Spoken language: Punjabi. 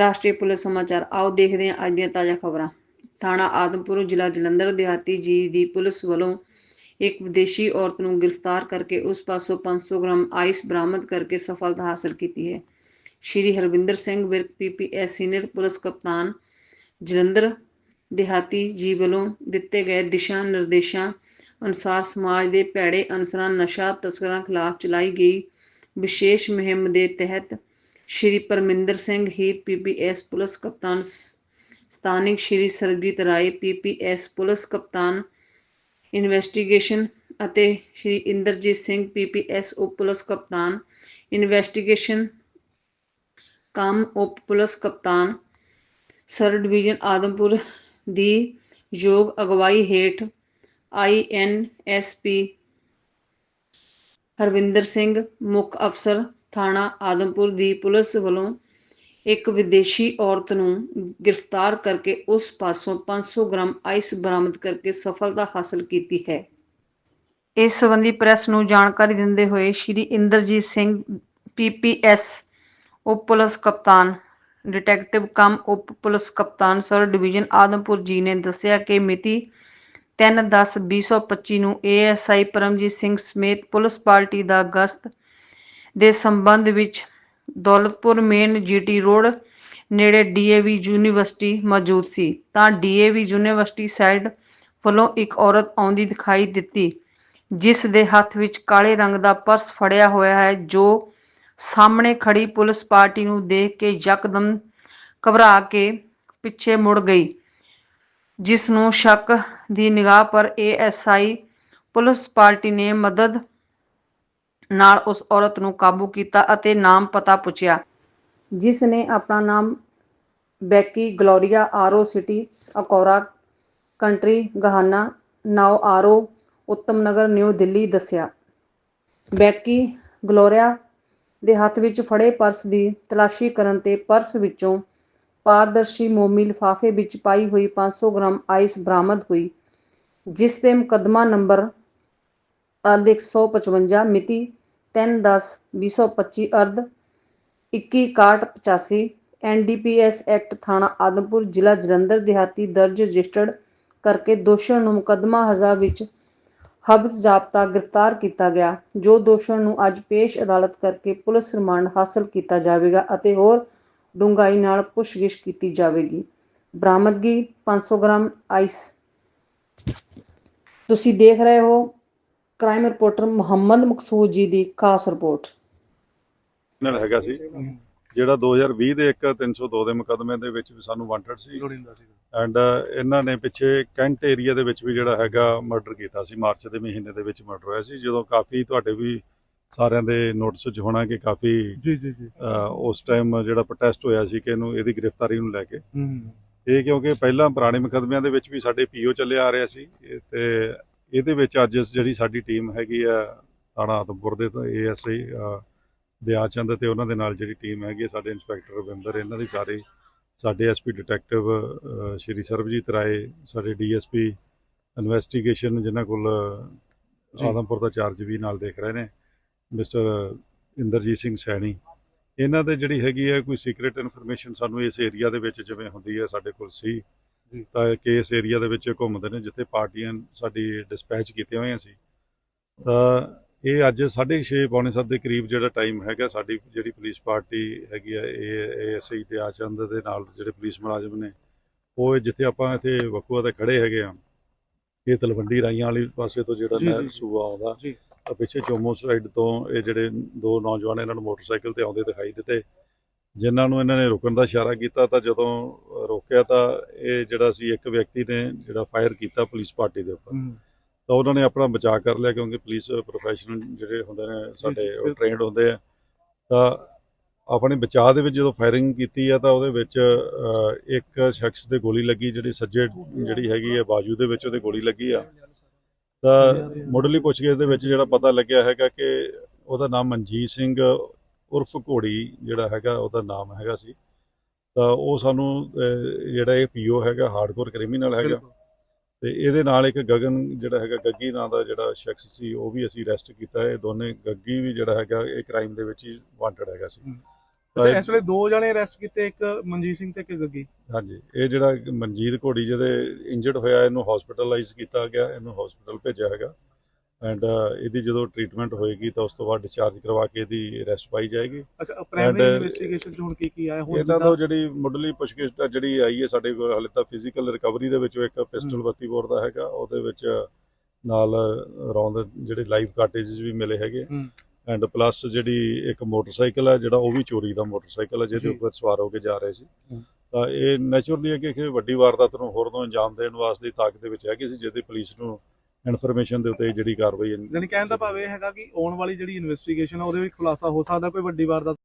ਰਾਸ਼ਟਰੀ ਪੁਲਿਸ ਸਮਾਚਾਰ। ਆਓ ਦੇਖਦੇ ਹਾਂ ਅੱਜ ਦੀਆਂ ਤਾਜ਼ਾ ਖਬਰਾਂ। ਥਾਣਾ ਆਦਮਪੁਰ, ਜ਼ਿਲ੍ਹਾ ਜਲੰਧਰ, ਦਿਹਾਤੀ ਜੀ ਦੀ ਪੁਲਿਸ ਵੱਲੋਂ ਇੱਕ ਵਿਦੇਸ਼ੀ ਔਰਤ ਨੂੰ ਗ੍ਰਿਫਤਾਰ ਕਰਕੇ ਉਸ ਪਾਸੋਂ 500 ਗ੍ਰਾਮ ਆਈਸ ਬਰਾਮਦ ਕਰਕੇ ਸਫਲਤਾ ਹਾਸਲ ਕੀਤੀ ਹੈ। Shri Harvinder Singh Virk PPS senior police ਕਪਤਾਨ, ਜਲੰਧਰ, ਦਿਹਾਤੀ ਜੀ ਵੱਲੋਂ ਦਿੱਤੇ ਗਏ ਦਿਸ਼ਾ ਨਿਰਦੇਸ਼ਾਂ ਅਨੁਸਾਰ ਸਮਾਜ ਦੇ ਭੈੜੇ ਅਨਸਰਾਂ, ਨਸ਼ਾ ਤਸਕਰਾਂ ਖਿਲਾਫ ਚਲਾਈ ਗਈ ਵਿਸ਼ੇਸ਼ ਮੁਹਿੰਮ ਦੇ ਤਹਿਤ ਸ਼੍ਰੀ ਪਰਮਿੰਦਰ ਸਿੰਘ ਹੀਰ ਪੀਪੀਐਸ ਪੁਲਿਸ ਕਪਤਾਨ ਸਥਾਨਿਕ ਸ਼੍ਰੀ ਸਰਬਜੀਤ ਰਾਏ ਪੀਪੀਐਸ ਪੁਲਿਸ ਕਪਤਾਨ ਇਨਵੈਸਟੀਗੇਸ਼ਨ ਅਤੇ ਸ਼੍ਰੀ ਇੰਦਰਜੀਤ ਸਿੰਘ ਪੀਪੀਐਸ ਉਪ ਪੁਲਿਸ ਕਪਤਾਨ ਇਨਵੈਸਟੀਗੇਸ਼ਨ ਕੰਮ ਉਪ ਪੁਲਿਸ ਕਪਤਾਨ ਸਰ ਡਿਵੀਜ਼ਨ ਆਦਮਪੁਰ ਦੀ ਯੋਗ ਅਗਵਾਈ ਹੇਠ ਆਈਐਨਐਸਪੀ ਹਰਵਿੰਦਰ ਸਿੰਘ ਮੁੱਖ ਅਫਸਰ ਥਾਣਾ ਆਦਮਪੁਰ ਦੀ ਪੁਲਿਸ ਵੱਲੋਂ ਇੱਕ ਵਿਦੇਸ਼ੀ ਔਰਤ ਨੂੰ ਗ੍ਰਿਫਤਾਰ ਕਰਕੇ ਉਸ ਪਾਸੋਂ 500 ਗ੍ਰਾਮ ਆਈਸ ਬਰਾਮਦ ਕਰਕੇ ਸਫਲਤਾ ਹਾਸਲ ਕੀਤੀ ਹੈ। ਇਸ ਸੰਬੰਧੀ ਪ੍ਰੈਸ ਨੂੰ ਜਾਣਕਾਰੀ ਦਿੰਦੇ ਹੋਏ ਸ਼੍ਰੀ ਇੰਦਰਜੀਤ ਸਿੰਘ ਪੀਪੀਐਸ ਉਪ ਪੁਲਿਸ ਕਪਤਾਨ, ਡਿਟੈਕਟਿਵ ਕਮ ਉਪ ਪੁਲਿਸ ਕਪਤਾਨ ਸਰ ਡਿਵੀਜ਼ਨ ਆਦਮਪੁਰ ਜੀ ਨੇ ਦੱਸਿਆ ਕਿ ਮਿਤੀ 3/10/2025 ਨੂੰ ਏਐਸਆਈ ਪਰਮਜੀਤ ਸਿੰਘ ਸਮੇਤ ਪੁਲਿਸ ਪਾਰਟੀ ਦਾ ਗਸ਼ਤ ਦੇ ਸੰਬੰਧ ਵਿੱਚ ਦੌਲਤਪੁਰ ਮੇਨ ਜੀਟੀ ਰੋਡ ਨੇੜੇ ਡੀਏਵੀ ਯੂਨੀਵਰਸਿਟੀ ਮੌਜੂਦ ਸੀ। ਤਾਂ ਡੀਏਵੀ ਯੂਨੀਵਰਸਿਟੀ ਸਾਈਡ ਵੱਲੋਂ ਇੱਕ ਔਰਤ ਆਉਂਦੀ ਦਿਖਾਈ ਦਿੱਤੀ, ਜਿਸ ਦੇ ਹੱਥ ਵਿੱਚ ਕਾਲੇ ਰੰਗ ਦਾ ਪਰਸ ਫੜਿਆ ਹੋਇਆ ਹੈ, ਜੋ ਸਾਹਮਣੇ ਖੜੀ ਪੁਲਿਸ ਪਾਰਟੀ ਨੂੰ ਦੇਖ ਕੇ ਯਕਦਮ ਘਬਰਾ ਕੇ ਪਿੱਛੇ ਮੁੜ ਗਈ, ਜਿਸ ਨੂੰ ਸ਼ੱਕ ਦੀ ਨਿਗਾਹ ਪਰ ਏਐਸਆਈ ਪੁਲਿਸ ਪਾਰਟੀ ਨੇ ਮਦਦ ਨਾਲ ਉਸ ਔਰਤ ਨੂੰ ਕਾਬੂ ਕੀਤਾ ਅਤੇ ਨਾਮ ਪਤਾ ਪੁੱਛਿਆ। ਜਿਸ ਨੇ ਆਪਣਾ ਨਾਮ Becky Gloria RO city Accra country Ghana now RO Uttam Nagar new Delhi ਦੱਸਿਆ। ਬੈਕੀ ਗਲੋਰੀਆ ਦੇ ਹੱਥ ਵਿੱਚ ਫੜੇ ਪਰਸ ਦੀ ਤਲਾਸ਼ੀ ਕਰਨ ਤੇ ਪਰਸ ਵਿੱਚੋਂ ਪਾਰਦਰਸ਼ੀ ਮੋਮੀ ਲਿਫਾਫੇ ਵਿੱਚ ਪਾਈ ਹੋਈ 500 ਗ੍ਰਾਮ ਆਈਸ ਬਰਾਮਦ ਹੋਈ, ਜਿਸ ਤੇ ਮੁਕੱਦਮਾ ਨੰਬਰ ਅਰਧ 155 ਮਿਤੀ 3/10/2025 ਅਰਧ 216185 ਐਨਡੀਪੀਐਸ ਐਕਟ ਥਾਣਾ ਆਦਮਪੁਰ, ਜ਼ਿਲ੍ਹਾ ਜਲੰਧਰ ਦਿਹਾਤੀ ਦਰਜ ਰਜਿਸਟਰਡ ਕਰਕੇ ਦੋਸ਼ਣ ਨੂੰ ਮੁਕੱਦਮਾ ਹਜ਼ਾ ਵਿੱਚ ਹਬਸ ਜ਼ਾਬਤਾ ਗ੍ਰਿਫਤਾਰ ਕੀਤਾ ਗਿਆ, ਜੋ ਦੋਸ਼ਣ ਨੂੰ ਅੱਜ ਪੇਸ਼ ਅਦਾਲਤ ਕਰਕੇ ਪੁਲਿਸ ਰਿਮਾਂਡ ਹਾਸਲ ਕੀਤਾ ਜਾਵੇਗਾ ਅਤੇ ਹੋਰ ਡੂੰਘਾਈ ਨਾਲ ਪੁੱਛਗਿੱਛ ਕੀਤੀ ਜਾਵੇਗੀ। ਬਰਾਮਦਗੀ 500 ਗ੍ਰਾਮ ਆਈਸ। ਤੁਸੀਂ ਦੇਖ ਰਹੇ ਹੋ ਕ੍ਰਾਈਮ ਰਿਪੋਰਟਰ ਮੁਹੰਮਦ ਮਕਸੂਦ ਜੀ ਦੀ ਖਾਸ ਰਿਪੋਰਟ। ਨਾਲ ਹੈਗਾ ਸੀ ਜਿਹੜਾ 2020 ਦੇ ਇੱਕ 302 ਦੇ ਮੁਕੱਦਮੇ ਦੇ ਵਿੱਚ ਵੀ ਸਾਨੂੰ ਵਾਂਟਡ ਸੀ। ਐਂਡ ਇਹਨਾਂ ਨੇ ਪਿੱਛੇ ਕੈਂਟ ਏਰੀਆ ਦੇ ਵਿੱਚ ਵੀ ਜਿਹੜਾ ਹੈਗਾ ਮਰਡਰ ਕੀਤਾ ਸੀ ਮਾਰਚ ਦੇ ਮਹੀਨੇ ਦੇ ਵਿੱਚ ਮਰਡਰ ਹੋਇਆ ਸੀ। ਜਦੋਂ ਕਾਫੀ ਤੁਹਾਡੇ ਵੀ ਸਾਰਿਆਂ ਦੇ ਨੋਟਿਸ 'ਚ ਹੋਣਾ ਕਿ ਕਾਫੀ ਜੀ ਜੀ ਜੀ। ਉਸ ਟਾਈਮ ਜਿਹੜਾ ਪ੍ਰੋਟੈਸਟ ਹੋਇਆ ਸੀ ਕਿ ਇਹਨੂੰ ਇਹਦੀ ਗ੍ਰਿਫਤਾਰੀ ਨੂੰ ਲੈ ਕੇ। ਹੂੰ। ਇਹ ਕਿਉਂਕਿ ਪਹਿਲਾਂ ਪੁਰਾਣੇ ਮੁਕੱਦਮਿਆਂ ਦੇ ਵਿੱਚ ਵੀ ਸਾਡੇ ਪੀਓ ਚੱਲਿਆ ਆ ਰਿਹਾ ਸੀ ਤੇ ਇਹਦੇ ਵਿੱਚ ਅੱਜ ਜਿਹੜੀ ਸਾਡੀ ਟੀਮ ਹੈਗੀ ਆ ਥਾਣਾ ਆਦਮਪੁਰ ਦੇ ਤੋਂ ਏਐਸਆਈ ਦਿਆਚੰਦ ਤੇ ਉਹਨਾਂ ਦੇ ਨਾਲ ਜਿਹੜੀ ਟੀਮ ਹੈਗੀ ਸਾਡੇ ਇੰਸਪੈਕਟਰ ਰਵਿੰਦਰ ਇਹਨਾਂ ਦੀ ਸਾਰੇ ਸਾਡੇ ਐਸਪੀ ਡਿਟੈਕਟਿਵ ਸ਼੍ਰੀ ਸਰਬਜੀਤ ਰਾਏ ਸਾਡੇ ਡੀਐਸਪੀ ਇਨਵੈਸਟੀਗੇਸ਼ਨ ਜਿਨ੍ਹਾਂ ਕੋਲ। ਆਦਮਪੁਰ ਦਾ ਚਾਰਜ ਵੀ ਨਾਲ ਦੇਖ ਰਹੇ ਨੇ ਮਿਸਟਰ ਇੰਦਰਜੀਤ ਸਿੰਘ ਸੈਣੀ ਇਹਨਾਂ ਦੇ ਜਿਹੜੀ ਹੈਗੀ ਹੈ ਕੋਈ ਸੀਕ੍ਰੀਟ ਇਨਫੋਰਮੇਸ਼ਨ ਸਾਨੂੰ ਇਸ ਏਰੀਆ ਦੇ ਵਿੱਚ ਜਿਵੇਂ ਹੁੰਦੀ ਹੈ ਸਾਡੇ ਕੋਲ ਸੀ। ਤਾਂ ਕਿ ਇਸ ਏਰੀਆ ਦੇ ਵਿੱਚ ਘੁੰਮਦੇ ਨੇ ਜਿੱਥੇ ਪਾਰਟੀਆਂ ਸਾਡੀ ਡਿਸਪੈਚ ਕੀਤੀਆਂ ਹੋਈਆਂ ਸੀ ਤਾਂ ਇਹ ਅੱਜ 6:30 ਪੌਣੇ 7 ਦੇ ਕਰੀਬ ਜਿਹੜਾ ਟਾਈਮ ਹੈਗਾ ਸਾਡੀ ਜਿਹੜੀ ਪੁਲਿਸ ਪਾਰਟੀ ਹੈਗੀ ਹੈ ਇਹ ਏਐਸਆਈ ਤੇ ਆਚੰਦ ਦੇ ਨਾਲ ਜਿਹੜੇ ਪੁਲਿਸ ਮੁਲਾਜ਼ਮ ਨੇ ਉਹ ਜਿੱਥੇ ਆਪਾਂ ਇੱਥੇ ਵਕੂਆ ਤੇ ਖੜੇ ਹੈਗੇ ਆ ਇਹ ਤਲਵੰਡੀ ਰਾਈਆਂ ਵਾਲੀ ਪਾਸੇ ਤੋਂ ਜਿਹੜਾ ਨਹਿਰ। ਸੂਆ ਆਉਂਦਾ। ਤਾਂ ਪਿੱਛੇ ਚੋਮੋ ਸਾਈਡ ਤੋਂ ਇਹ ਜਿਹੜੇ ਦੋ ਨੌਜਵਾਨ ਇਹਨਾਂ ਨੂੰ ਮੋਟਰਸਾਈਕਲ ਤੇ ਆਉਂਦੇ ਦਿਖਾਈ ਦਿੱਤੇ ਜਿਨ੍ਹਾਂ ਨੂੰ ਇਹਨਾਂ ਨੇ ਰੁਕਣ ਦਾ ਇਸ਼ਾਰਾ ਕੀਤਾ ਤਾਂ ਜਦੋਂ ਰੋਕਿਆ ਤਾਂ ਇਹ ਜਿਹੜਾ ਸੀ ਇੱਕ ਵਿਅਕਤੀ ਨੇ ਜਿਹੜਾ ਫਾਇਰ ਕੀਤਾ ਪੁਲਿਸ ਪਾਰਟੀ ਦੇ ਉੱਪਰ। ਤਾਂ ਉਹਨਾਂ ਨੇ ਆਪਣਾ ਬਚਾਅ ਕਰ ਲਿਆ ਕਿਉਂਕਿ ਪੁਲਿਸ ਪ੍ਰੋਫੈਸ਼ਨਲ ਜਿਹੜੇ ਹੁੰਦੇ ਨੇ ਸਾਡੇ ਬਿਲਕੁਲ। ਟ੍ਰੇਨਡ ਹੁੰਦੇ ਆ। ਤਾਂ ਆਪਣੇ ਬਚਾਅ ਦੇ ਵਿੱਚ ਜਦੋਂ ਫਾਇਰਿੰਗ ਕੀਤੀ ਆ ਤਾਂ ਉਹਦੇ ਵਿੱਚ ਇੱਕ ਸ਼ਖਸ ਦੇ ਗੋਲੀ ਲੱਗੀ ਜਿਹੜੀ ਸੱਜੇ ਜਿਹੜੀ ਹੈਗੀ ਆ ਬਾਜੂ ਦੇ ਵਿੱਚ ਉਹਦੇ ਗੋਲੀ ਲੱਗੀ ਆ। ਤਾਂ ਮੁੱਢਲੀ ਪੁੱਛਗਿੱਛ ਦੇ ਵਿੱਚ ਜਿਹੜਾ ਪਤਾ ਲੱਗਿਆ ਹੈਗਾ ਕਿ ਉਹਦਾ ਨਾਮ ਮਨਜੀਤ ਸਿੰਘ ਉਰਫ ਘੋੜੀ ਜਿਹੜਾ ਹੈਗਾ ਉਹਦਾ ਨਾਮ ਹੈਗਾ ਸੀ। ਤਾਂ ਉਹ ਸਾਨੂੰ ਜਿਹੜਾ ਇਹ ਪੀਓ ਹੈਗਾ ਹਾਰਡਕੋਰ ਕ੍ਰਿਮੀਨਲ ਹੈਗਾ। ਤੇ ਇਹਦੇ ਨਾਲ ਇੱਕ ਗਗਨ ਜਿਹੜਾ ਹੈਗਾ ਗੱਗੀ ਨਾਂ ਦਾ ਜਿਹੜਾ ਸ਼ਖਸ ਸੀ ਉਹ ਵੀ ਅਸੀਂ ਅਰੈਸਟ ਕੀਤਾ। ਇਹ ਦੋਨੇ ਗੱਗੀ ਵੀ ਜਿਹੜਾ ਹੈਗਾ ਇਹ ਕ੍ਰਾਈਮ ਦੇ ਵਿੱਚ ਹੀ ਵਾਂਟਡ ਹੈਗਾ ਸੀ। ਹੂੰ। ਤਾਂ ਇਸ ਵੇਲੇ ਦੋ ਜਣੇ ਅਰੈਸਟ ਕੀਤੇ ਇੱਕ ਮਨਜੀਤ ਸਿੰਘ ਤੇ ਇੱਕ ਗੱਗੀ। ਹਾਂਜੀ। ਇਹ ਜਿਹੜਾ ਮਨਜੀਤ ਘੋੜੀ ਜਿਹਦੇ ਇੰਜਰਡ ਹੋਇਆ ਇਹਨੂੰ ਹਸਪੀਟਲਾਈਜ਼ ਕੀਤਾ ਗਿਆ ਇਹਨੂੰ ਹਸਪੀਟਲ ਭੇਜਿਆ ਹੈਗਾ। ਐਂਡ ਇਹਦੀ ਜਦੋਂ ਟ੍ਰੀਟਮੈਂਟ ਹੋਏਗੀ ਤਾਂ ਉਸ ਤੋਂ ਬਾਅਦ ਡਿਸਚਾਰਜ ਕਰਵਾ ਕੇ ਇਹਦੀ ਅਰੈਸਟ ਪਾਈ ਜਾਏਗੀ ਅੱਛਾ ਪ੍ਰਾਇਮਰੀ ਇਨਵੈਸਟੀਗੇਸ਼ਨ ਚ ਹੁਣ ਕੀ ਕੀ ਆਇਆ ਹੁਣ ਇਹਨਾਂ ਤੋਂ ਜਿਹੜੀ ਮੁੱਢਲੀ ਪੁੱਛਗਿੱਛ ਤਾਂ ਜਿਹੜੀ ਆਈ ਹੈ ਸਾਡੇ ਕੋਲ ਹਾਲੇ ਤਾਂ ਫਿਜ਼ੀਕਲ ਰਿਕਵਰੀ ਦੇ ਵਿੱਚ ਇੱਕ ਪਿਸਟਲ 32 ਬੋਰ ਦਾ ਹੈਗਾ ਉਹਦੇ ਵਿੱਚ ਨਾਲ ਰੌਂਦ ਜਿਹੜੇ ਲਾਈਵ ਕਾਰਟੇਜਸ ਵੀ ਮਿਲੇ ਹੈਗੇ। ਐਂਡ ਪਲੱਸ ਜਿਹੜੀ ਇੱਕ ਮੋਟਰਸਾਈਕਲ ਹੈ ਜਿਹੜਾ ਉਹ ਵੀ ਚੋਰੀ ਦਾ ਮੋਟਰਸਾਈਕਲ ਹੈ ਜਿਹਦੇ। ਉੱਪਰ ਸਵਾਰ ਹੋ ਕੇ ਜਾ ਰਹੇ ਸੀ। ਤਾਂ ਇਹ ਨੈਚੁਰਲੀ ਹੈ ਕਿ ਕਿ ਵੱਡੀ ਵਾਰਦਾਤ ਨੂੰ ਹੋਰ ਤੋਂ ਅੰਜਾਮ ਦੇਣ ਵਾਸਤੇ ਤਾਕਤ ਦੇ ਵਿੱਚ ਹੈ ਕਿਸੇ ਜਿਹਦੀ ਪੁਲਿਸ ਨੂੰ ਇਨਫੋਰਮੇਸ਼ਨ ਦੇ ਉੱਤੇ ਜਿਹੜੀ ਕਾਰਵਾਈ ਹੈ। ਯਾਨੀ ਕਹਿਣ ਦਾ ਭਾਵ ਇਹ ਹੈਗਾ ਕਿ ਆਉਣ ਵਾਲੀ ਜਿਹੜੀ ਇਨਵੈਸਟੀਗੇਸ਼ਨ ਆ, ਉਹਦੇ ਵਿੱਚ ਖੁਲਾਸਾ ਹੋ ਸਕਦਾ, ਕੋਈ ਵੱਡੀ ਵਾਰਦਾਤ